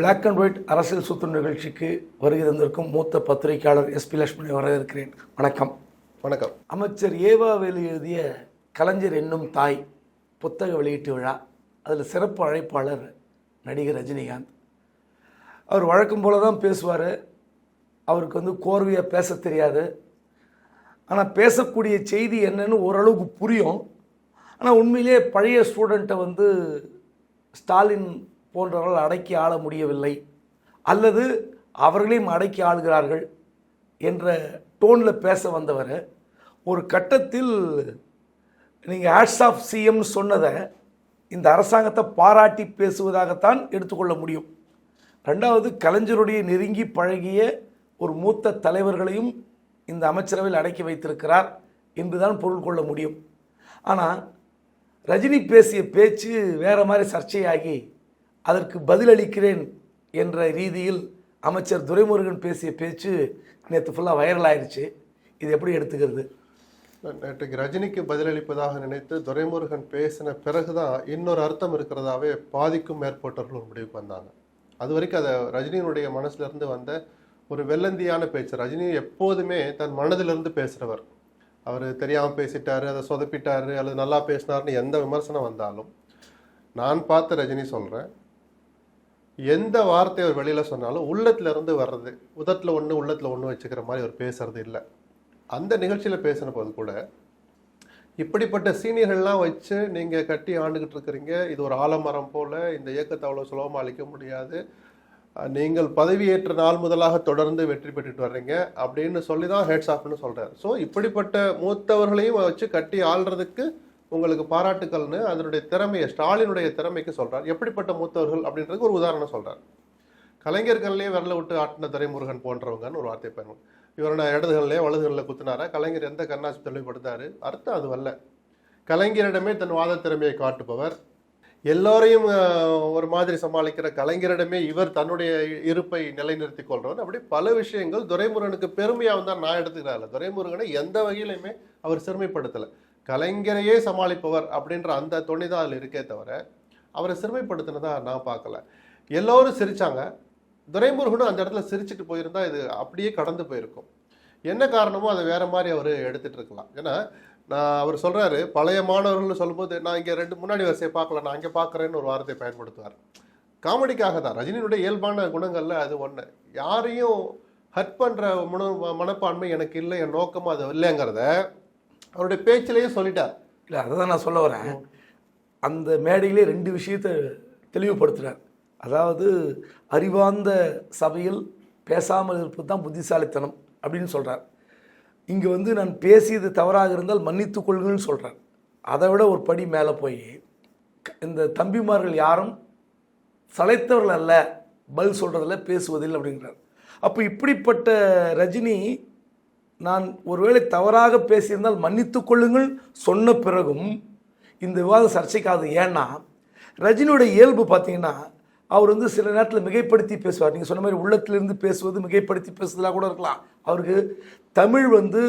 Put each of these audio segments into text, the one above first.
Black and white அரசியல் சுத்து நிகழ்ச்சிக்கு வருகை தந்திருக்கும் மூத்த பத்திரிகையாளர் எஸ்பி லட்சுமணி வரவேற்கிறேன். வணக்கம். வணக்கம். அமைச்சர் ஏவாவேலு எழுதிய கலைஞர் என்னும் தாய் புத்தக வெளியீட்டு விழா. அதில் சிறப்பு அழைப்பாளர் நடிகர் ரஜினிகாந்த். அவர் வழக்கம் போல தான் பேசுவார். அவருக்கு வந்து கோர்வையாக பேச தெரியாது. ஆனால் பேசக்கூடிய செய்தி என்னன்னு ஓரளவுக்கு புரியும். ஆனால் உண்மையிலே பழைய ஸ்டூடெண்ட்டை வந்து ஸ்டாலின் போன்றவர்கள் அடக்கி ஆள முடியவில்லை. அல்லது அவர்களையும் அடக்கி ஆளுகிறார்கள் என்ற டோனில் பேச வந்தவர் ஒரு கட்டத்தில் நீங்கள் ஹேட்ஸ் ஆஃப் சிஎம் சொன்னதை இந்த அரசாங்கத்தை பாராட்டி பேசுவதாகத்தான் எடுத்துக்கொள்ள முடியும். ரெண்டாவது கலைஞருடைய நெருங்கி பழகிய ஒரு மூத்த தலைவர்களையும் இந்த அமைச்சரவையில் அடக்கி வைத்திருக்கிறார் என்றுதான் பொருள் கொள்ள முடியும். ஆனால் ரஜினி பேசிய பேச்சு வேறு மாதிரி சர்ச்சையாகி அதற்கு பதிலளிக்கிறேன் என்ற ரீதியில் அமைச்சர் துரைமுருகன் பேசிய பேச்சு நேற்று ஃபுல்லாக வைரல் ஆயிடுச்சு இது எப்படி எடுத்துக்கிறது? நேற்றுக்கு ரஜினிக்கு பதிலளிப்பதாக நினைத்து துரைமுருகன் பேசின பிறகுதான் இன்னொரு அர்த்தம் இருக்கிறதாவே பாதிக்கும் மேற்பட்டவர்கள் ஒரு முடிவுக்கு வந்தாங்க. அது வரைக்கும் அதை ரஜினியினுடைய மனசுலேருந்து வந்த ஒரு வெள்ளந்தியான பேச்சு. ரஜினி எப்போதுமே தன் மனதிலிருந்து பேசுகிறவர் அவர் தெரியாமல் பேசிட்டாரு அதை சொதப்பிட்டாரு அல்லது நல்லா பேசினாருன்னு எந்த விமர்சனம் வந்தாலும் நான் பார்த்த ரஜினி சொல்கிறேன் எந்த வார்த்தை அவர் வெளியில் சொன்னாலும் உள்ளத்தில் இருந்து வர்றது உதட்டில் ஒன்று உள்ளத்தில் ஒன்று வச்சுக்கிற மாதிரி அவர் பேசுறது இல்லை. அந்த நிகழ்ச்சியில் பேசின போது கூட இப்படிப்பட்ட சீனியர்கள்லாம் வச்சு நீங்கள் கட்டி ஆண்டுகிட்டு இருக்கிறீங்க இது ஒரு ஆலமரம் போல் இந்த இயக்கத்தை அவ்வளோ சுலபமாக அளிக்க முடியாது நீங்கள் பதவியேற்ற நாள் முதலாக தொடர்ந்து வெற்றி பெற்றுட்டு வர்றீங்க அப்படின்னு சொல்லி தான் ஹெட்ஸ் ஆஃப்னு சொல்கிறார் ஸோ இப்படிப்பட்ட மூத்தவர்களையும் வச்சு கட்டி ஆள்றதுக்கு உங்களுக்கு பாராட்டுக்கள்னு அதனுடைய திறமையை ஸ்டாலினுடைய திறமைக்கு சொல்கிறார் எப்படிப்பட்ட மூத்தவர்கள் அப்படின்றதுக்கு ஒரு உதாரணம் சொல்கிறார் கலைஞர்கள்லேயே விரல விட்டு ஆட்டின துரைமுருகன் போன்றவங்கன்னு ஒரு வார்த்தை பயன்படும் இவரோட இடதுகளிலே வலதுகளில் குத்துனாரா? கலைஞர் எந்த கண்ணாசி தெளிவுபடுத்தாரு அர்த்தம் அது வரல. கலைஞரிடமே தன் வாத திறமையை காட்டுபவர். எல்லோரையும் ஒரு மாதிரி சமாளிக்கிற கலைஞரிடமே இவர் தன்னுடைய இருப்பை நிலைநிறுத்தி கொள்றவர். அப்படி பல விஷயங்கள் துரைமுருகனுக்கு பெருமையாக தான் நான் எடுத்துக்கிறாரு துரைமுருகனை எந்த வகையிலுமே அவர் சிறுமைப்படுத்தலை. கலைஞரையே சமாளிப்பவர் அப்படின்ற அந்த துணி தான் அதில் இருக்கே தவிர அவரை சிறுமைப்படுத்தினதா நான் பார்க்கல. எல்லோரும் சிரித்தாங்க துரைமுருகனும் அந்த இடத்துல சிரிச்சுட்டு போயிருந்தா இது அப்படியே கடந்து போயிருக்கும். என்ன காரணமோ அதை வேற மாதிரி அவர் எடுத்துட்டு இருக்கலாம். ஏன்னா நான் அவர் சொல்கிறாரு பழைய மாணவர்கள்னு சொல்லும்போது நான் இங்கே ரெண்டு முன்னாடி வரிசையை பார்க்கல நான் அங்கே பார்க்குறேன்னு ஒரு வார்த்தையை பயன்படுத்துவார். காமெடிக்காக தான். ரஜினியினுடைய இயல்பான குணங்கள்ல அது ஒன்று யாரையும் ஹர்ட் பண்ணுற மன மனப்பான்மை எனக்கு இல்லை என் நோக்கமும் அது இல்லைங்கிறத அவருடைய பேச்சிலையும் சொல்லிட்டார். இல்லை அதை தான் நான் சொல்ல வரேன். அந்த மேடையிலே ரெண்டு விஷயத்தை தெளிவுபடுத்துகிறார் அதாவது அறிவார்ந்த சபையில் பேசாமல் இருப்பது தான் புத்திசாலித்தனம் அப்படின்னு சொல்கிறார் இங்கே வந்து நான் பேசியது தவறாக இருந்தால் மன்னித்து கொள்கள்னு சொல்கிறார் அதை விட ஒரு படி மேலே போய் இந்த தம்பிமார்கள் யாரும் சளைத்தவர்கள் அல்ல பதில் சொல்கிறதில்ல பேசுவதில்லை அப்படிங்கிறார். அப்போ இப்படிப்பட்ட ரஜினி நான் ஒருவேளை தவறாக பேசியிருந்தால் மன்னித்து கொள்ளுங்கள் சொன்ன பிறகும் இந்த விவாதம் சர்ச்சைக்காது. ஏன்னா ரஜினியோட இயல்பு பார்த்தீங்கன்னா அவர் வந்து சில நேரத்தில் மிகைப்படுத்தி பேசுவார். நீங்கள் சொன்ன மாதிரி உள்ளத்திலிருந்து பேசுவது மிகைப்படுத்தி பேசுதலாக கூட இருக்கலாம். அவருக்கு தமிழ் வந்து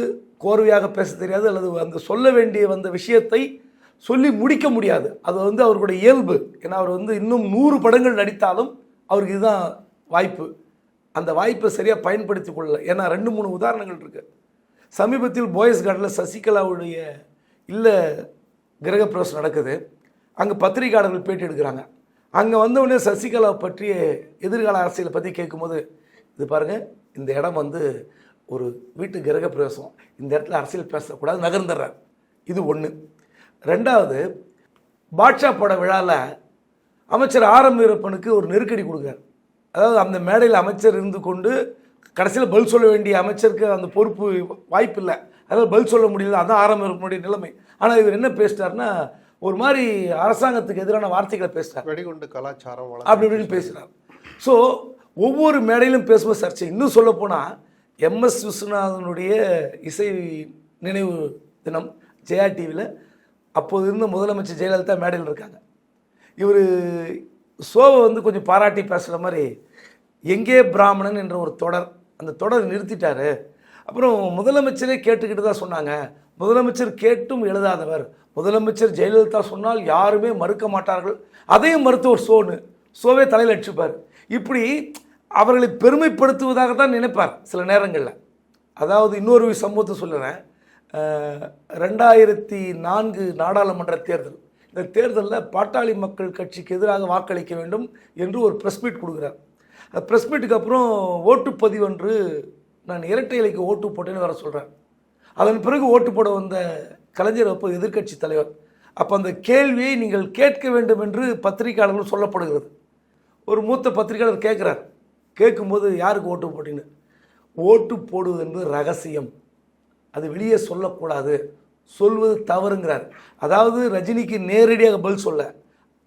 கோர்வையாக பேச தெரியாது அல்லது அந்த சொல்ல வேண்டிய வந்த விஷயத்தை சொல்லி முடிக்க முடியாது. அது வந்து அவருடைய இயல்பு. ஏன்னா அவர் வந்து இன்னும் நூறு படங்கள் நடித்தாலும் அவருக்கு இதுதான் வாய்ப்பு. அந்த வாய்ப்பை சரியாக பயன்படுத்தி கொள்ளல. ஏன்னா ரெண்டு மூணு உதாரணங்கள் இருக்குது சமீபத்தில் போயஸ் கார்டில் சசிகலாவுடைய இல்லை கிரகப்பிரவேசம் நடக்குது. அங்கே பத்திரிகையாளர்கள் பேட்டி எடுக்கிறாங்க. அங்கே வந்தவுடனே சசிகலா பற்றிய எதிர்கால அரசியலை பற்றி கேட்கும்போது இது பாருங்கள் இந்த இடம் வந்து ஒரு வீட்டு கிரகப்பிரவேசம். இந்த இடத்துல அரசியல் பேசக்கூடாது நகர்ந்துடுறார். இது ஒன்று ரெண்டாவது பாட்ஷா பட விழாவில் அமைச்சர் ஆரம் வீரப்பனுக்கு ஒரு நெருக்கடி கொடுக்குறார். அதாவது அந்த மேடையில் அமைச்சர் இருந்து கொண்டு கடைசியில் பதில் சொல்ல வேண்டிய அமைச்சருக்கு அந்த பொறுப்பு வாய்ப்பு இல்லை. அதனால் பதில் சொல்ல முடியல. அதான் ஆரம் வீரப்பனுடைய நிலைமை. ஆனால் இவர் என்ன பேசிட்டாருன்னா ஒரு மாதிரி அரசாங்கத்துக்கு எதிரான வார்த்தைகளை பேசிட்டார் வெடிகுண்டு கலாச்சாரம் அப்படி இப்படின்னு பேசுகிறார் ஸோ ஒவ்வொரு மேடையிலும் பேசும்போது சர்ச்சை. இன்னும் சொல்லப்போனால் எம்எஸ் விஸ்வநாதனுடைய இசை நினைவு தினம் ஜெயா டிவியில் அப்போது இருந்த முதலமைச்சர் ஜெயலலிதா மேடையில் இருக்காங்க. இவர் சோவை வந்து கொஞ்சம் பாராட்டி பேசுகிற மாதிரி எங்கே பிராமணன் என்ற ஒரு தொடர் அந்த தொடர் நிறுத்திட்டார். அப்புறம் முதலமைச்சரே கேட்டுக்கிட்டு தான் சொன்னாங்க. முதலமைச்சர் கேட்டும் எழுதாதவர். முதலமைச்சர் ஜெயலலிதா சொன்னால் யாருமே மறுக்க மாட்டார்கள். அதையும் மருத்துவர் சோனு சோவே தலையில் அடிச்சுப்பார். இப்படி அவர்களை பெருமைப்படுத்துவதாக தான் நினைப்பார் சில நேரங்களில். அதாவது இன்னொரு சம்பவத்தை சொல்லுறேன். ரெண்டாயிரத்தி நான்கு நாடாளுமன்ற தேர்தல். இந்த தேர்தலில் பாட்டாளி மக்கள் கட்சிக்கு எதிராக வாக்களிக்க வேண்டும் என்று ஒரு ப்ரெஸ் மீட் கொடுக்குறார். ப்ரெஸ் மீட்டுக்கு அப்புறம் ஓட்டுப்பதிவு என்று நான் இரட்டை இலைக்கு ஓட்டு போட்டேன்னு வர சொல்கிறேன் அதன் பிறகு ஓட்டு போட வந்த கலைஞர் அப்போ எதிர்க்கட்சி தலைவர். அப்போ அந்த கேள்வியை நீங்கள் கேட்க வேண்டும் என்று பத்திரிகையாளர்கள் சொல்லப்படுகிறது. ஒரு மூத்த பத்திரிகையாளர் கேட்குறார். கேட்கும்போது யாருக்கு ஓட்டு போட்டீங்கன்னு ஓட்டு போடுவது என்பது ரகசியம். அது வெளியே சொல்லக்கூடாது. சொல்வது தவறுங்கிறார். அதாவது ரஜினிக்கு நேரடியாக பதில் சொல்ல.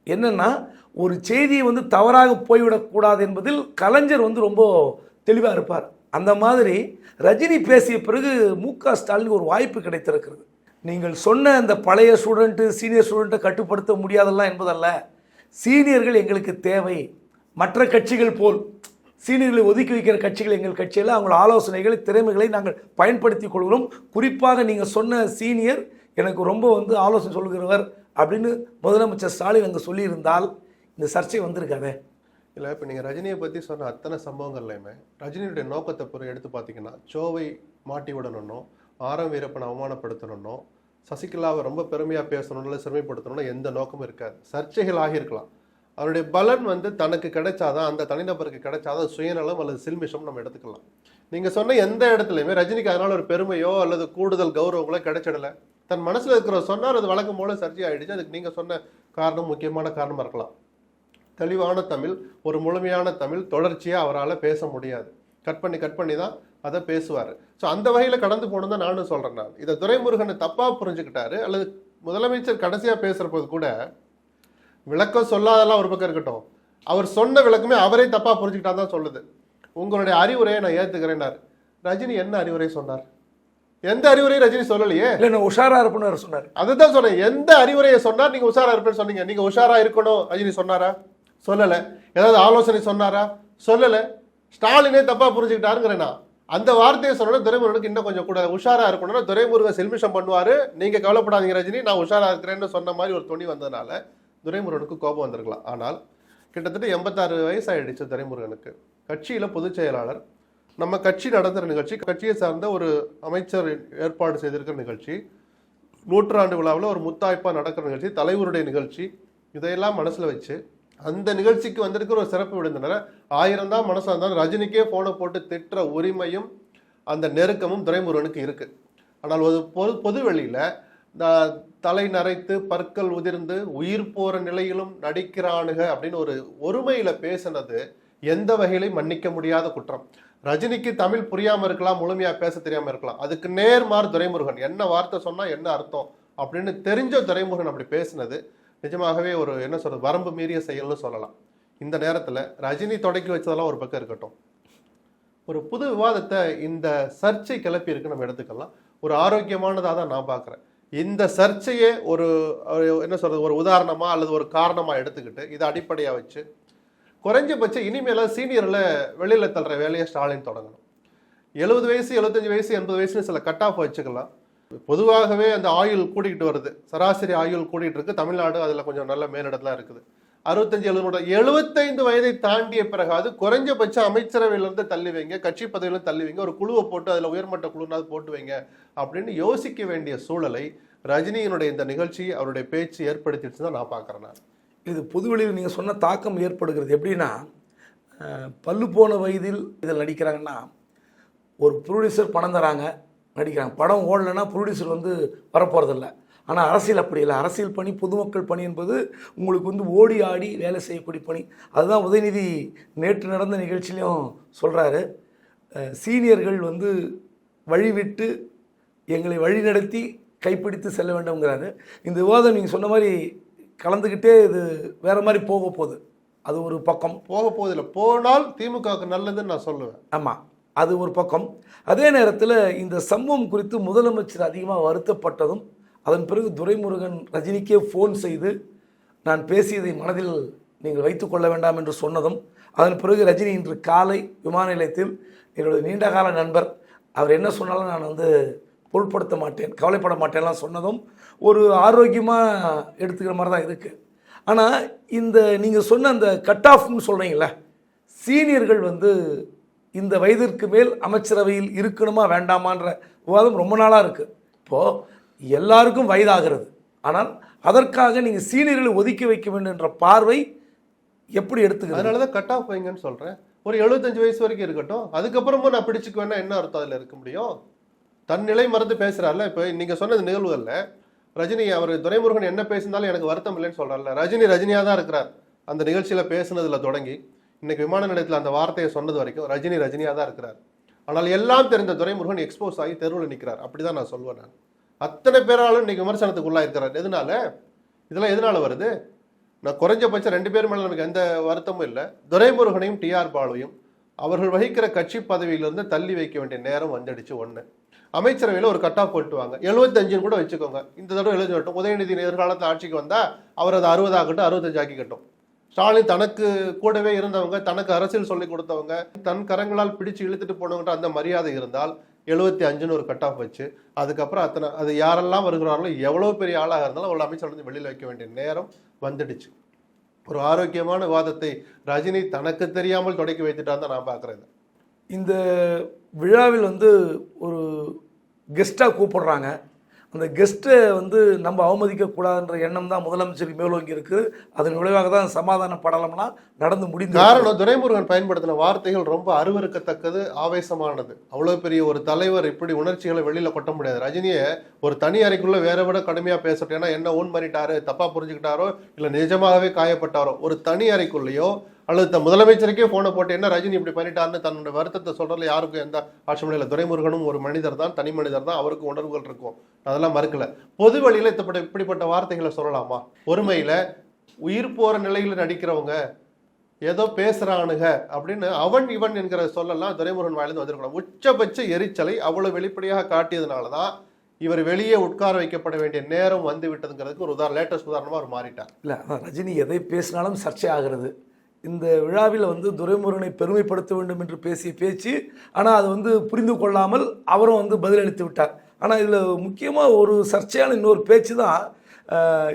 என்னென்னா ஒரு செய்தியை வந்து தவறாக போய்விடக்கூடாது என்பதில் கலைஞர் வந்து ரொம்ப தெளிவாக இருப்பார். அந்த மாதிரி ரஜினி பேசிய பிறகு மு க ஸ்டாலினுக்கு ஒரு வாய்ப்பு கிடைத்திருக்கிறது. நீங்கள் சொன்ன அந்த பழைய ஸ்டூடெண்ட்டு சீனியர் ஸ்டூடெண்ட்டை கட்டுப்படுத்த முடியாதெல்லாம் என்பதல்ல. சீனியர்கள் எங்களுக்கு தேவை. மற்ற கட்சிகள் போல். சீனியர்களை ஒதுக்கி வைக்கிற கட்சிகள் எங்கள் கட்சியில் அவங்கள ஆலோசனைகளை திறமைகளை நாங்கள் பயன்படுத்தி கொள்கிறோம். குறிப்பாக நீங்கள் சொன்ன சீனியர் எனக்கு ரொம்ப வந்து ஆலோசனை சொல்கிறவர் அப்படின்னு முதலமைச்சர் ஸ்டாலின் அங்கே சொல்லியிருந்தால் இந்த சர்ச்சை வந்திருக்காதே. இல்லை இப்போ நீங்கள் ரஜினியை பற்றி சொன்ன அத்தனை சம்பவங்கள்லையுமே ரஜினியுடைய நோக்கத்தை பிறகு எடுத்து பார்த்தீங்கன்னா சோவை மாட்டி விடணும்னோ ஆரம் வீரப்பனை அவமானப்படுத்தணும்னோ சசிகலாவை ரொம்ப பெருமையாக பேசணும்னு இல்லை சிறுமைப்படுத்தணும்னு எந்த நோக்கமும் இருக்காது. சர்ச்சைகள் ஆகியிருக்கலாம். அவருடைய பலன் வந்து தனக்கு கிடைச்சாதான் அந்த தனிநபருக்கு கிடைச்சாதான் சுயநலம் அல்லது சில்மிஷம் நம்ம எடுத்துக்கலாம். நீங்கள் சொன்ன எந்த இடத்துலையுமே ரஜினிக்கு அதனால் ஒரு பெருமையோ அல்லது கூடுதல் கௌரவங்களோ கிடைச்சிடல. தன் மனசில் இருக்கிற சொன்னார் அது வழக்கம் போல சர்ச்சை ஆகிடுச்சு அதுக்கு நீங்கள் சொன்ன காரணம் முக்கியமான காரணமாக இருக்கலாம். தெளிவான தமிழ் ஒரு முழுமையான தமிழ் தொடர்ச்சியாக அவரால் பேச முடியாது. கட் பண்ணி கட் பண்ணி தான் அதை பேசுவார். ஸோ அந்த வகையில் கடந்து போகணும் தான் நானும் சொல்கிறேன் நான். இதை துரைமுருகனை தப்பாக புரிஞ்சுக்கிட்டாரு அல்லது முதலமைச்சர் கடைசியாக பேசுகிறபோது கூட விளக்கம் சொல்லாதெல்லாம் ஒரு பக்கம் இருக்கட்டும். அவர் சொன்ன விளக்கமே அவரே தப்பாக புரிஞ்சுக்கிட்டா தான் சொல்லுது. உங்களுடைய அறிவுரையை நான் ஏற்றுக்கிறேன்னார் ரஜினி என்ன அறிவுரை சொன்னார்? எந்த அறிவுரையும் ரஜினி சொல்லலையே? இல்லை நான் உஷாரா இருப்புன்னு சொன்னார். அதுதான் சொன்னேன். எந்த அறிவுரையை சொன்னார் நீங்க உஷாரா இருப்பேன்னு சொன்னீங்க. நீங்க உஷாரா இருக்கணும் ரஜினி சொன்னாரா? சொல்லல. ஏதாவது ஆலோசனை சொன்னாரா? சொல்லல. ஸ்டாலினே தப்பா புரிஞ்சுக்கிட்டாருங்கிறேன் நான். அந்த வார்த்தையை சொன்னா துரைமுருகனுக்கு இன்னும் கொஞ்சம் கூட உஷாரா இருக்கணும்னா துரைமுருகன் செல்மிஷம் பண்ணுவாரு. நீங்க கவலைப்படாதீங்க ரஜினி நான் உஷாரா இருக்கிறேன்னு சொன்ன மாதிரி ஒரு துணி வந்ததுனால துரைமுருகனுக்கு கோபம் வந்திருக்கலாம். ஆனால் கிட்டத்தட்ட எண்பத்தாறு வயசு ஆயிடுச்சு துரைமுருகனுக்கு. கட்சியில பொதுச் செயலாளர் நம்ம கட்சி நடத்துகிற நிகழ்ச்சி கட்சியை சார்ந்த ஒரு அமைச்சர் ஏற்பாடு செய்திருக்கிற நிகழ்ச்சி நூற்றாண்டு விழாவில் ஒரு முத்தாய்ப்பாக நடக்கிற நிகழ்ச்சி தலைவருடைய நிகழ்ச்சி இதையெல்லாம் மனசில் வச்சு அந்த நிகழ்ச்சிக்கு வந்திருக்கிற ஒரு சிறப்பு விருந்தினரை ஆயிரம் தான் மனசாக இருந்தாலும் ரஜினிக்கே ஃபோனை போட்டு திட்டுற உரிமையும் அந்த நெருக்கமும் துரைமுருகனுக்கு இருக்குது ஆனால் ஒரு பொது பொது வெளியில் த- தலை நரைத்து பற்கள் உதிர்ந்து உயிர் போகிற நிலையிலும் நடிக்கிறானுக அப்படின்னு ஒரு ஒருமையில் பேசினது எந்த வகையிலையும் மன்னிக்க முடியாத குற்றம். ரஜினிக்கு தமிழ் புரியாம இருக்கலாம் முழுமையா பேச தெரியாம இருக்கலாம். அதுக்கு நேர்மாறு துரைமுருகன் என்ன வார்த்தை சொன்னா என்ன அர்த்தம் அப்படின்னு தெரிஞ்ச துரைமுருகன் அப்படி பேசினது. நிஜமாகவே ஒரு என்ன சொல்றது வரம்பு மீறிய செயல்னு சொல்லலாம். இந்த நேரத்துல ரஜினி தொடக்கி வச்சதெல்லாம் ஒரு பக்கம் இருக்கட்டும். ஒரு புது விவாதத்தை இந்த சர்ச்சை கிளப்பி இருக்கு நம்ம எடுத்துக்கலாம். ஒரு ஆரோக்கியமானதாக தான் நான் பார்க்குறேன் இந்த சர்ச்சையே ஒரு என்ன சொல்றது ஒரு உதாரணமா அல்லது ஒரு காரணமா எடுத்துக்கிட்டு இதை அடிப்படையாக வச்சு குறைஞ்சபட்சம் இனிமேல சீனியர்ல வெளியில தள்ளுற வேலையை ஸ்டாலின் தொடங்கணும். எழுபது வயசு எழுபத்தஞ்சு வயசு எண்பது வயசுன்னு சில கட் ஆஃப் வச்சுக்கலாம். பொதுவாகவே அந்த ஆயுள் கூட்டிகிட்டு வருது. சராசரி ஆயுள் கூட்டிகிட்டு இருக்கு. தமிழ்நாடு அதில் கொஞ்சம் நல்ல மேலிடத்துல இருக்குது. அறுபத்தஞ்சு எழுபது எழுபத்தைந்து வயதை தாண்டிய பிறகாவது குறைஞ்சபட்ச அமைச்சரவையிலிருந்து தள்ளி வைங்க கட்சி பதவியிலிருந்து தள்ளி வைங்க ஒரு குழுவை போட்டு அதில் உயர்மட்ட குழுனாவது போட்டு வைங்க அப்படின்னு யோசிக்க வேண்டிய சூழலை ரஜினியினுடைய இந்த நிகழ்ச்சி அவருடைய பேச்சு ஏற்படுத்திடுச்சு தான் நான் பார்க்குறேன் நான். இது பொதுவெளியில் நீங்கள் சொன்ன தாக்கம் ஏற்படுகிறது. எப்படின்னா பல்லு போன வயதில் இதில் நடிக்கிறாங்கன்னா ஒரு ப்ரொடியூசர் பணம் தராங்க நடிக்கிறாங்க. படம் ஓடலைன்னா ப்ரொடியூசர் வந்து வரப்போகிறதில்ல ஆனால் அரசியல் அப்படி இல்லை. அரசியல் பணி பொதுமக்கள் பணி என்பது உங்களுக்கு வந்து ஓடி ஆடி வேலை செய்யக்கூடிய பணி. அதுதான் உதயநிதி நேற்று நடந்த நிகழ்ச்சியிலையும் சொல்கிறாரு சீனியர்கள் வந்து வழிவிட்டு எங்களை வழிநடத்தி கைப்பிடித்து செல்ல வேண்டும்ங்கிறாரு. இந்த விவாதம் நீங்கள் சொன்ன மாதிரி கலந்துக்கிட்டே இது வேற மாதிரி போக போகுது. அது ஒரு பக்கம். போக போவதில்லை போனால் திமுகவுக்கு நல்லதுன்னு நான் சொல்லுவேன். ஆமாம் அது ஒரு பக்கம். அதே நேரத்தில் இந்த சம்பவம் குறித்து முதலமைச்சர் அதிகமாக வருத்தப்பட்டதும் அதன் பிறகு துரைமுருகன் ரஜினிக்கே ஃபோன் செய்து நான் பேசியதை மனதில் நீங்கள் வைத்துக்கொள்ள வேண்டாம் என்று சொன்னதும் அதன் பிறகு ரஜினி இன்று காலை விமான நிலையத்தில் என்னுடைய நீண்டகால நண்பர் அவர் என்ன சொன்னாலும் நான் வந்து பொருட்படுத்த மாட்டேன் கவலைப்பட மாட்டேன்லாம் சொன்னதும் ஒரு ஆரோக்கியமாக எடுத்துக்கிற மாதிரி தான் இருக்குது ஆனால் இந்த நீங்கள் சொன்ன அந்த கட் ஆஃப்னு சொல்கிறீங்களே சீனியர்கள் வந்து இந்த வயதிற்கு மேல் அமைச்சரவையில் இருக்கணுமா வேண்டாமான்ற விவாதம் ரொம்ப நாளாக இருக்குது இப்போது எல்லாருக்கும் வயதாகிறது. ஆனால் அதற்காக நீங்கள் சீனியர்களை ஒதுக்கி வைக்க வேண்டும் என்ற பார்வை எப்படி எடுத்துக்கிறது? அதனால தான் கட் ஆஃப் வைங்கன்னு சொல்கிறேன் ஒரு 75 வயசு வரைக்கும் இருக்கட்டும் அதுக்கப்புறமும் நான் பிடிச்சுக்குவேன்னா என்ன அர்த்தம் அதில் இருக்க முடியும்? தன் நிலை மறந்து பேசுறாருல இப்போ நீங்கள் சொன்னது நிகழ்வுகளில். ரஜினி அவர் துரைமுருகன் என்ன பேசினாலும் எனக்கு வருத்தம் இல்லைன்னு சொல்கிறார்ல ரஜினி ரஜினியாக தான் இருக்கிறார். அந்த நிகழ்ச்சியில் பேசுனதில் தொடங்கி இன்னைக்கு விமான நிலையத்தில் அந்த வார்த்தையை சொன்னது வரைக்கும் ரஜினி ரஜினியாக தான் இருக்கிறார். ஆனால் எல்லாம் தெரிந்த துரைமுருகன் எக்ஸ்போஸ் ஆகி தெருவில் நிற்கிறார் அப்படி தான் நான் சொல்வேன் நான். அத்தனை பேராலும் இன்னைக்கு விமர்சனத்துக்கு உள்ளாயிருக்கிறார் எதனால? இதெல்லாம் எதனால வருது? நான் குறைஞ்சபட்சம் ரெண்டு பேர் மேலே நமக்கு எந்த வருத்தமும் இல்லை. துரைமுருகனையும் டிஆர் பாலுவையும் அவர்கள் வகிக்கிற கட்சி பதவியிலிருந்து தள்ளி வைக்க வேண்டிய நேரம் வந்துடுச்சு. ஒன்று அமைச்சரவையில் ஒரு கட் ஆஃப் போட்டுவாங்க எழுபத்தஞ்சுன்னு கூட வச்சுக்கோங்க. இந்த தடவை எழுதி வரட்டும். உதயநிதி எதிர்காலத்தில் ஆட்சிக்கு வந்தால் அவர் அது அறுபதாகட்டும் அறுபத்தஞ்சு ஆக்கிக்கட்டும். ஸ்டாலின் தனக்கு கூடவே இருந்தவங்க தனக்கு அரசியல் சொல்லி கொடுத்தவங்க தன் கரங்களால் பிடிச்சு இழுத்துட்டு போனவங்கிட்ட அந்த மரியாதை இருந்தால் எழுபத்தி அஞ்சுன்னு ஒரு கட் ஆஃப் வச்சு அதுக்கப்புறம் அத்தனை அது யாரெல்லாம் வருகிறார்களோ எவ்வளோ பெரிய ஆளாக இருந்தாலும் அவ்வளோ அமைச்சர் வந்து வெளியில் வைக்க வேண்டிய நேரம் வந்துடுச்சு. ஒரு ஆரோக்கியமான விவாதத்தை ரஜினி தனக்கு தெரியாமல் தொடக்கி வைத்துட்டான் தான் நான் பார்க்குறேன் இந்த விழாவில் வந்து ஒரு கெஸ்ட்டாக கூப்பிடுறாங்க. அந்த கெஸ்ட்டை வந்து நம்ம அவமதிக்கக்கூடாதுன்ற எண்ணம் தான் முதலமைச்சருக்கு மேலோங்கி இருக்குது அதன் விளைவாக தான் சமாதான படலம்லாம் நடந்து முடிந்து காரணம் துரைமுருகன் பயன்படுத்தின வார்த்தைகள் ரொம்ப அருவருக்கத்தக்கது ஆவேசமானது. அவ்வளோ பெரிய ஒரு தலைவர் இப்படி உணர்ச்சிகளை வெளியில் கொட்ட முடியாது. ரஜினியை ஒரு தனி அறைக்குள்ளே வேற விட கடுமையாக பேசட்டேன்னா என்ன ஊன் பண்ணிட்டாரு தப்பாக புரிஞ்சுக்கிட்டாரோ இல்லை நிஜமாகவே காயப்பட்டாரோ ஒரு தனி அறைக்குள்ளேயோ அல்லது த முதலமைச்சருக்கே ஃபோனை போட்டு என்ன ரஜினி இப்படி பண்ணிட்டாருன்னு தன்னுடைய வருத்தத்தை சொல்கிறதுல யாருக்கும் எந்த ஆட்சேபனையும் இல்லை துரைமுருகனும் ஒரு மனிதர் தான் தனி மனிதர் தான் அவருக்கு உணர்வுகள் இருக்கும். அதெல்லாம் மறுக்கல. பொது வழியில் இப்படி இப்படிப்பட்ட வார்த்தைகளை சொல்லலாமா? பொறுமையில் உயிர் போகிற நிலையில் நடிக்கிறவங்க ஏதோ பேசுகிறானுங்க அப்படின்னு அவன் இவன் என்கிற சொல்லலாம் துரைமுருகன் வாயிலிருந்து வந்திருக்கலாம். உச்சபட்ச எரிச்சலை அவ்வளவு வெளிப்படையாக காட்டியதுனால தான் இவர் வெளியே உட்கார வைக்கப்பட வேண்டிய நேரம் வந்து விட்டதுங்கிறதுக்கு ஒரு உதாரணம். லேட்டஸ்ட் உதாரணமாக அவர் மாறிட்டார். இல்லை ரஜினி எதை பேசினாலும் சர்ச்சை ஆகிறது. இந்த விழாவில் வந்து துரைமுருகனை பெருமைப்படுத்த வேண்டும் என்று பேசிய பேச்சு ஆனால் அது வந்து புரிந்து கொள்ளாமல் அவரும் வந்து பதிலளித்து விட்டார். ஆனால் இதில் முக்கியமாக ஒரு சர்ச்சையான இன்னொரு பேச்சு தான்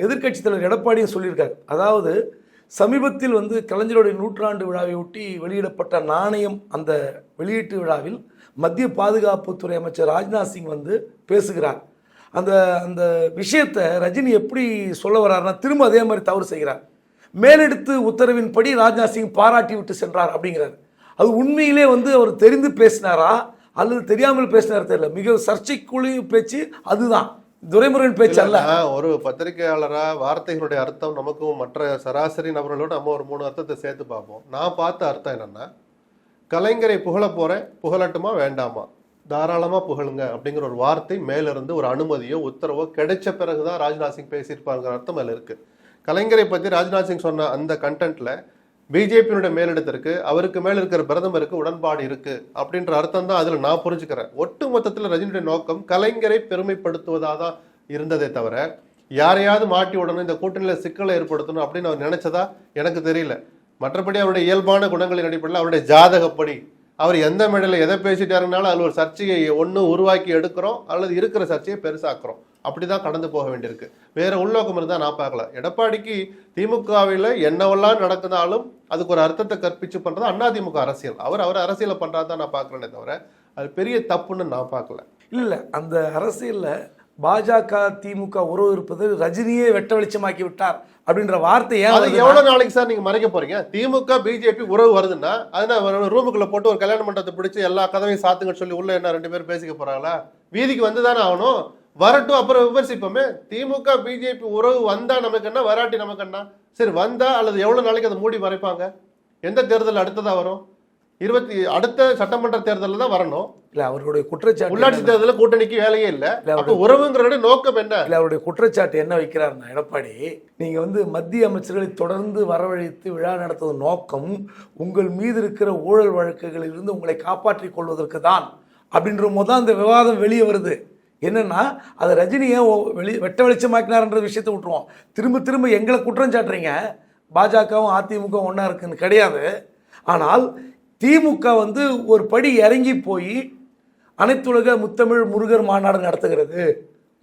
எதிர்க்கட்சித் தலைவர் எடப்பாடியும் சொல்லியிருக்காரு. அதாவது சமீபத்தில் வந்து கலைஞருடைய நூற்றாண்டு விழாவை ஒட்டி வெளியிடப்பட்ட நாணயம் அந்த வெளியீட்டு விழாவில் மத்திய பாதுகாப்புத்துறை அமைச்சர் ராஜ்நாத் சிங் வந்து பேசுகிறார். அந்த அந்த விஷயத்தை ரஜினி எப்படி சொல்ல வர்றாருன்னா திரும்ப அதே மாதிரி தவறு செய்கிறார். மேலெடுத்து உத்தரவின்படி ராஜ்நாத் சிங் பாராட்டி விட்டு சென்றார் அப்படிங்கிறார். அது உண்மையிலே வந்து அவர் தெரிந்து பேசினாரா? அல்லது தெரியாமல் பேசினாரா தெரியல. மிக சர்ச்சைக்குரிய பேச்சு அதுதான். துரைமுருகன் பேச்சு அல்ல. ஒரு பத்திரிகையாளரா வார்த்தைகளுடைய அர்த்தம் நமக்கும் மற்ற சராசரி நபர்களோட நம்ம ஒரு மூணு அர்த்தத்தை சேர்த்து பார்ப்போம். நான் பார்த்த அர்த்தம் என்னன்னா கலைஞரை புகழ போறேன் புகழட்டுமா வேண்டாமா? தாராளமா புகழுங்க அப்படிங்கிற ஒரு வார்த்தை மேலிருந்து ஒரு அனுமதியோ உத்தரவோ கிடைச்ச பிறகுதான் ராஜ்நாத் சிங் பேசியிருப்பாருங்கிற அர்த்தம் அதில் இருக்கு. கலைஞரை பத்தி ராஜ்நாத் சிங் சொன்ன அந்த கண்டென்ட்ல பிஜேபியினுடைய மேலிடத்திற்கு அவருக்கு மேல இருக்கிற பிரதமருக்கு உடன்பாடு இருக்கு அப்படின்ற அர்த்தம் தான் அதுல நான் புரிஞ்சுக்கிறேன். ஒட்டு மொத்தத்துல ரஜினியுடைய நோக்கம் கலைஞரை பெருமைப்படுத்துவதா தான் இருந்ததே தவிர யாரையாவது மாட்டி விடணும் இந்த கூட்டணியில சிக்கலை ஏற்படுத்தணும் அப்படின்னு அவர் நினைச்சதா? எனக்கு தெரியல. மற்றபடி அவருடைய இயல்பான குணங்களின் அடிப்படையில் அவருடைய ஜாதகப்படி அவர் எந்த மேடையில் எதை பேசிட்டாருனாலும் அதில் ஒரு சர்ச்சையை ஒன்று உருவாக்கி எடுக்கிறோம் அல்லது இருக்கிற சர்ச்சையை பெருசாக்குறோம். அப்படி தான் கடந்து போக வேண்டியிருக்கு. வேற உள்நோக்கம் இருந்தால் நான் பார்க்கல. எடப்பாடிக்கு திமுகவில் என்னவெல்லாம் நடக்குதாலும் அதுக்கு ஒரு அர்த்தத்தை கற்பிச்சு பண்ணுறது அதிமுக அரசியல். அவர் அவர் அரசியலை பண்றாதான் நான் பார்க்குறேனே தவிர அது பெரிய தப்புன்னு நான் பார்க்கல. இல்லை அந்த அரசியலில் பாஜக திமுக உறவு இருப்பது ரஜினியே வெட்ட வெளிச்சமாக்கி விட்டார் அப்படின்ற வார்த்தை ஏன் எவ்வளவு நாளைக்கு சார் நீங்க மறைக்க போறீங்க? திமுக பிஜேபி உறவு வருதுன்னா அதனால ரூமுக்குள்ள போட்டு ஒரு கல்யாண மண்டபத்தை பிடிச்சு எல்லா கதவையும் சாத்துங்கன்னு சொல்லி உள்ள என்ன ரெண்டு பேரும் பேசிக்க போறாங்களா? வீதிக்கு வந்துதானே ஆகணும். வரட்டும் அப்புறம் விமர்சிப்போமே. திமுக பிஜேபி உறவு வந்தா நமக்கு என்ன? வராட்டி நமக்கு என்ன? சரி வந்தா அல்லது எவ்வளவு நாளைக்கு அதை மூடி மறைப்பாங்க? எந்த தேர்தல் அடுத்ததா வரும்? இருபத்தி அடுத்த சட்டமன்ற தேர்தலில் தான் வரணும். இல்லை அவருடைய குற்றச்சாட்டு உள்ளாட்சி தேர்தலில் கூட்டணிக்கு வேலையே இல்லை. அப்ப உறவுங்கிறோட நோக்கம் என்ன? இல்லை அவருடைய குற்றச்சாட்டு என்ன வைக்கிறாருன்னா எடப்பாடி நீங்கள் வந்து மத்திய அமைச்சர்களை தொடர்ந்து வரவழைத்து விழா நடத்துவது நோக்கம் உங்கள் மீது இருக்கிற ஊழல் வழக்குகளிலிருந்து உங்களை காப்பாற்றிக் கொள்வதற்கு தான் அப்படின்ற போது தான் அந்த விவாதம் வெளியே வருது. என்னன்னா அதை ரஜினியை வெளி வெட்ட வெளிச்சமாக்கினார்ன்ற விஷயத்தை விட்டுருவோம். திரும்ப திரும்ப எங்களை குற்றம் சாட்டுறீங்க. பாஜகவும் அதிமுகவும் ஒன்றா இருக்குன்னு கிடையாது. ஆனால் திமுக வந்து ஒரு படி இறங்கி போய் அனைத்துலக முத்தமிழ் முருகர் மாநாடு நடத்துகிறது.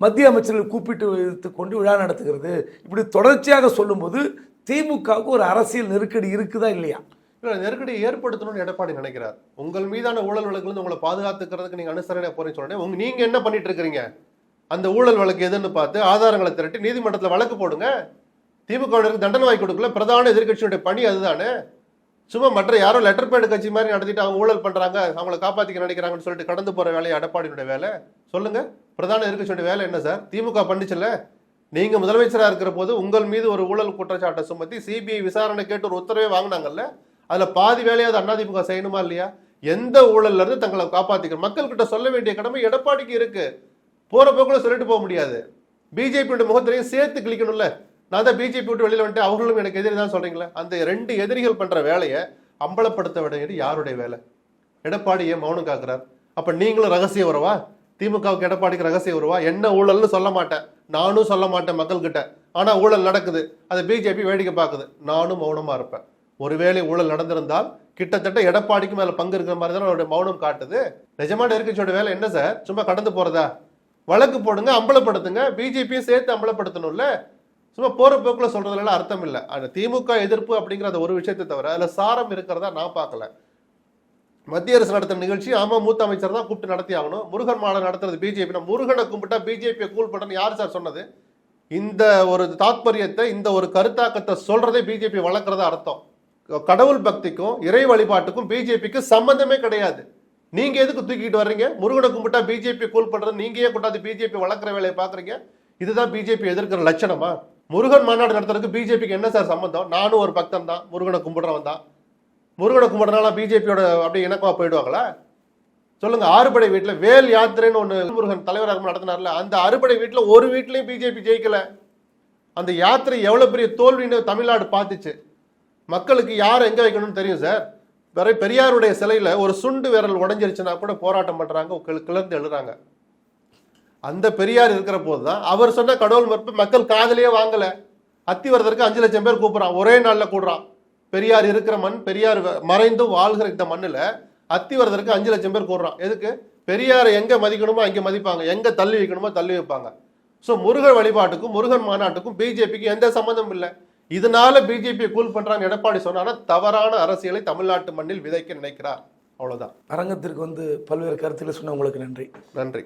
மத்திய அமைச்சர்கள் கூப்பிட்டு வைத்து கொண்டு விழா நடத்துகிறது. இப்படி தொடர்ச்சியாக சொல்லும்போது திமுகவுக்கு ஒரு அரசியல் நெருக்கடி இருக்குதா இல்லையா? இல்லை நெருக்கடியை ஏற்படுத்தணும்னு எடப்பாடி நினைக்கிறார். உங்கள் மீதான ஊழல் வழக்குல உங்களை பாதுகாத்துக்கிறதுக்கு நீங்கள் அனுசரணை போகிறேன்னு சொல்றேன் உங்க நீங்கள் என்ன பண்ணிட்டு இருக்கிறீங்க? அந்த ஊழல் வழக்கு எதுன்னு பார்த்து ஆதாரங்களை திரட்டி நீதிமன்றத்தில் வழக்கு போடுங்க. திமுகவினருக்கு தண்டனை வாங்கி கொடுக்கல பிரதான எதிர்க்கட்சியுடைய பணி அதுதானே? சும்மா மற்ற யாரோ லெட்டர் பேடு கட்சி மாதிரி நடத்திட்டு அவங்க ஊழல் பண்றாங்க அவங்கள காப்பாற்றிக்க நினைக்கிறாங்கன்னு சொல்லிட்டு கடந்து போற வேலையை எடப்பாடியினுடைய வேலை. சொல்லுங்க. பிரதான எதிர்கட்சியுடைய வேலை என்ன சார்? திமுக பண்ணிச்சுல நீங்க முதலமைச்சராக இருக்கிற போது உங்கள் மீது ஒரு ஊழல் குற்றச்சாட்டை சுமத்தி சிபிஐ விசாரணை கேட்டு ஒரு உத்தரவே வாங்கினாங்கல்ல? அதுல பாதி வேலையாவது அதிமுக செய்யணுமா இல்லையா? எந்த ஊழல்ல இருந்து தங்களை காப்பாத்திக்க மக்கள் கிட்ட சொல்ல வேண்டிய கடமை எடப்பாடிக்கு இருக்கு. போற கூட சொல்லிட்டு போக முடியாது. பிஜேபியோட முகத்திலையும் சேர்த்து கிளிக்கணும்ல நான் தான் பிஜேபி விட்டு வெளியில் வந்துட்டு அவர்களும் எனக்கு எதிரி தான் சொல்கிறீங்களே அந்த ரெண்டு எதிரிகள் பண்ணுற வேலையை அம்பலப்படுத்த வேண்டியது யாருடைய வேலை? எடப்பாடி ஏன் மௌனம் காக்குறார்? அப்போ நீங்களும் ரகசிய உறவா? திமுகவுக்கு எடப்பாடிக்கு ரகசிய உறவா? என்ன ஊழல்னு சொல்ல மாட்டேன். நானும் சொல்ல மாட்டேன் மக்கள்கிட்ட. ஆனால் ஊழல் நடக்குது. அதை பிஜேபி வேடிக்கை பார்க்குது. நானும் மௌனமாக இருப்பேன். ஒருவேளை ஊழல் நடந்திருந்தால் கிட்டத்தட்ட எடப்பாடிக்கு மேலே பங்கு இருக்கிற மாதிரி தான் அவருடைய மௌனம் காட்டுது. நிஜமான எதிர்க்கட்சியோட வேலை என்ன சார்? சும்மா கடந்து போகிறதா வழக்கு போடுங்க அம்பலப்படுத்துங்க. பிஜேபியும் சேர்த்து அம்பலப்படுத்தணும்ல? சும்மா போற போக்குல சொல்றதுல அர்த்தம் இல்லை. அந்த திமுக எதிர்ப்பு அப்படிங்கிற அந்த ஒரு விஷயத்தை தவிர அதுல சாரம் இருக்கிறதா நான் பார்க்கல. மத்திய அரசு நடத்துற நிகழ்ச்சி ஆமா மூத்த அமைச்சர் தான் கூப்பிட்டு நடத்தி ஆகணும். முருகன் மாலை நடத்துறது பிஜேபி முருகனை கும்பிட்டா பிஜேபியை கூல் பண்றேன்னு யார் சார் சொன்னது? இந்த ஒரு தாத்பரியத்தை இந்த ஒரு கருத்தாக்கத்தை சொல்றதே பிஜேபி வளர்க்கறதா அர்த்தம். கடவுள் பக்திக்கும் இறை வழிபாட்டுக்கும் பிஜேபிக்கு சம்பந்தமே கிடையாது. நீங்க எதுக்கு தூக்கிட்டு வர்றீங்க? முருகனை கும்பிட்டா பிஜேபி கூல் பண்றது நீங்க ஏன் கொண்டாந்து பிஜேபி வளர்க்குற வேலையை பாக்குறீங்க இதுதான் பிஜேபி எதிர்க்கிற லட்சணமா? முருகன் மாநாடு நடத்துறதுக்கு பிஜேபிக்கு என்ன சார் சம்பந்தம்? நானும் ஒரு பக்தன் தான் முருகனை கும்பிடுறவன் தான் முருகனை கும்பிடுறனால பிஜேபியோட அப்படியே இணக்கமா போயிடுவாங்களா? சொல்லுங்க ஆறுபடை வீட்டில் வேல் யாத்திரைன்னு ஒன்று முருகன் தலைவராக நடத்தினார்ல அந்த அறுபடை வீட்டில் ஒரு வீட்லையும் பிஜேபி ஜெயிக்கல. அந்த யாத்திரை எவ்வளோ பெரிய தோல்வின்னு தமிழ்நாடு பார்த்துச்சு. மக்களுக்கு யார் எங்கே வைக்கணும்னு தெரியும் சார்? வேற பெரியாருடைய சிலையில் ஒரு சுண்டு விரல் உடஞ்சிருச்சுன்னா கூட போராட்டம் பண்ணுறாங்க கிளர்ந்து எழுறாங்க அந்த பெரியார் இருக்கிற போதுதான். அவர் சொன்ன கடவுள் மறுப்பு மக்கள் காதலியே வாங்கல. அத்திவரதற்கு அஞ்சு லட்சம் பேர் கூப்பிடுறான். ஒரே நாள்ல கூடுறான். பெரியார் இருக்கிற மண் பெரியார் மறைந்தும் வாழ்கிற இந்த மண்ணுல அத்திவரதற்கு அஞ்சு லட்சம் பேர் கூடுறான். எதுக்கு? பெரியாரை எங்க மதிக்கணுமோ அங்க மதிப்பாங்க. எங்க தள்ளி வைக்கணுமோ தள்ளி வைப்பாங்க. ஸோ முருகன் வழிபாட்டுக்கும் முருகன் மாநாட்டுக்கும் பிஜேபிக்கு எந்த சம்மந்தமும் இல்லை. இதனால பிஜேபி கூல் பண்றாங்க எடப்பாடி சொன்னானா தவறான அரசியலை தமிழ்நாட்டு மண்ணில் விதைக்க நினைக்கிறார். அவ்வளவுதான். அரங்கத்திற்கு வந்து பல்வேறு கருத்துக்களை சொன்ன உங்களுக்கு நன்றி. நன்றி.